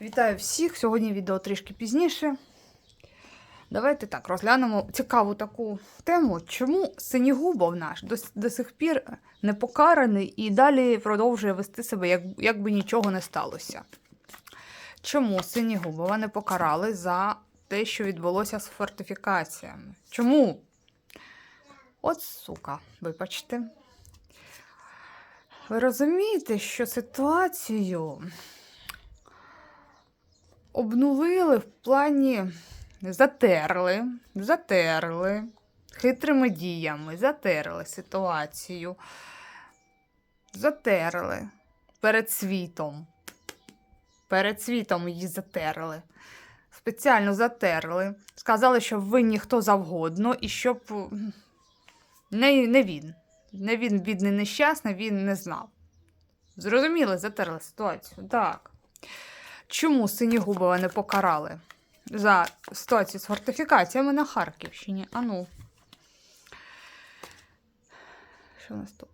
Вітаю всіх! Сьогодні відео трішки пізніше. Давайте так розглянемо цікаву таку тему, чому Синігубов наш до, до сих пір не покараний і далі продовжує вести себе, як, як би нічого не сталося. Чому Синігубова не покарали за те, що відбулося з фортифікаціями? Чому? От сука, вибачте. Ви розумієте, що ситуацію обнулили в плані затерли, затерли хитрими діями, затерли ситуацію, затерли перед світом. Перед світом її затерли. Спеціально затерли. Сказали, що винні хто завгодно, і щоб не, не він. Не він бідний нещасний, він не знав. Зрозуміли, затерли ситуацію. Так. Чому Синігубова не покарали за ситуацію з фортифікаціями на Харківщині? Ану. Що у нас тут?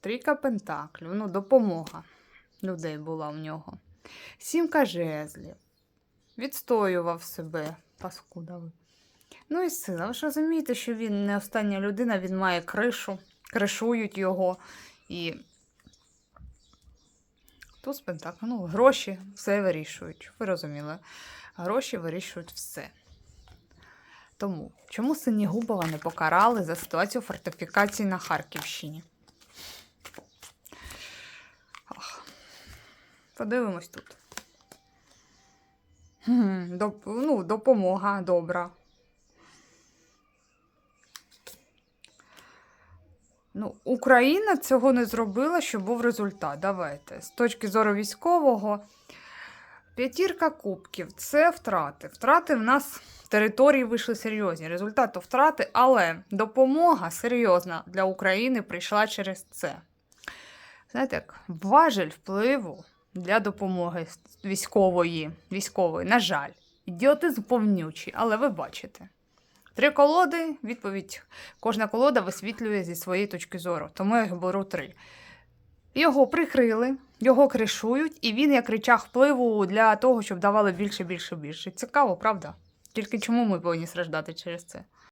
Трійка пентаклів, ну, допомога людей була в нього. Сімка жезлів. Відстоював себе, паскуда. Ну і сила. Ви ж розумієте, що він не остання людина, він має кришу, кришують його. І Туз Пентаклів, ну, гроші все вирішують. Ви розуміли? Гроші вирішують все. Тому, чому Синігубова не покарали за ситуацію фортифікації на Харківщині? Ах. Подивимось тут. Доп, ну, допомога добра. Ну, Україна цього не зробила, щоб був результат. Давайте. З точки зору військового, п'ятірка кубків це втрати. Втрати в нас території вийшли серйозні. Результату втрати, але допомога серйозна для України прийшла через це. Знаєте, як важель впливу для допомоги військової, військової, на жаль, ідіотизм повнючий, але ви бачите. Три колоди, відповідь. Кожна колода висвітлює зі своєї точки зору, тому я беру три. Його прикрили, його кришують, і він як речах впливу для того, щоб давали більше, більше, більше. Цікаво, правда? Тільки чому ми повинні страждати через це?